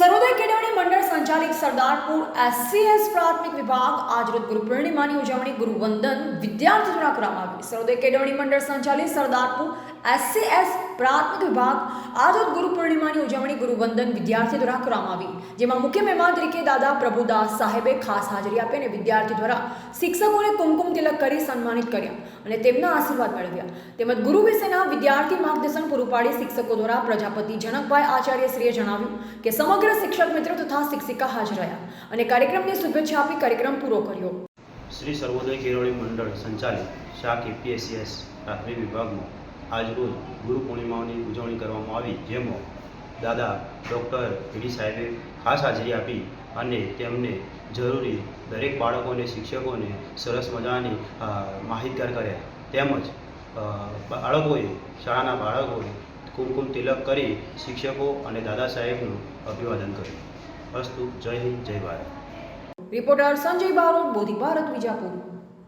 સર્વોદય કેળવણી મંડળ સંચાલિત સરદારપુર એસસીએસ પ્રાથમિક વિભાગ આજરોજ ગુરુ પૂર્ણિમાની ઉજવણી ગુરુવંદન વિદ્યાર્થી દ્વારા કરવામાં આવી. સર્વોદય કેળવણી મંડળ સંચાલિત સરદારપુર એસસીએસ પ્રાથમિક વિભાગ આજરોજ ગુરુ પૂર્ણિમાની ઉજવણી ગુરુવંદન વિદ્યાર્થી દ્વારા કરવામાં આવી. જેમાં મુખ્ય મહેમાન તરીકે દાદા પ્રભુદાસ સાહેબે ખાસ હાજરી આપી અને વિદ્યાર્થી દ્વારા શિક્ષકોને કુમકુમ તિલક કરી સન્માનિત કર્યા અને તેમના આશીર્વાદ મેળવ્યા. તેમજ ગુરુ વિશેના વિદ્યાર્થી માર્ગદર્શન પૂરું પાડી શિક્ષકો દ્વારા પ્રજાપતિ જનકભાઈ આચાર્યશ્રીએ જણાવ્યું કે સમગ્ર શિક્ષક મિત્રો તથા શિક્ષિકા હાજર રહ્યા અને કાર્યક્રમની શુભેચ્છા આપી કાર્યક્રમ પૂરો કર્યો. શ્રી સર્વોદય કેળવણી મંડળ સંચાલિત શાખ એપીએસસીએસ પ્રાથમિક વિભાગમાં આજરોજ ગુરુ પૂર્ણિમાની ઉજવણી કરવામાં આવી, જેમાં દાદા ડૉક્ટર પીડી સાહેબે ખાસ હાજરી આપી અને તેમને જરૂરી દરેક બાળકોને, શિક્ષકોને સરસ મજાની માહિતગાર કર્યા. તેમજ બાળકોએ, શાળાના બાળકોએ કુમકુમ તિલક કરી શિક્ષકો અને દાદા સાહેબનું અભિવાદન કર્યું. અસ્તુ, જય હિન્દ, જય ભારત. રિપોર્ટર સંજય બારોટ, બોધી ભારત, વિજાપુર.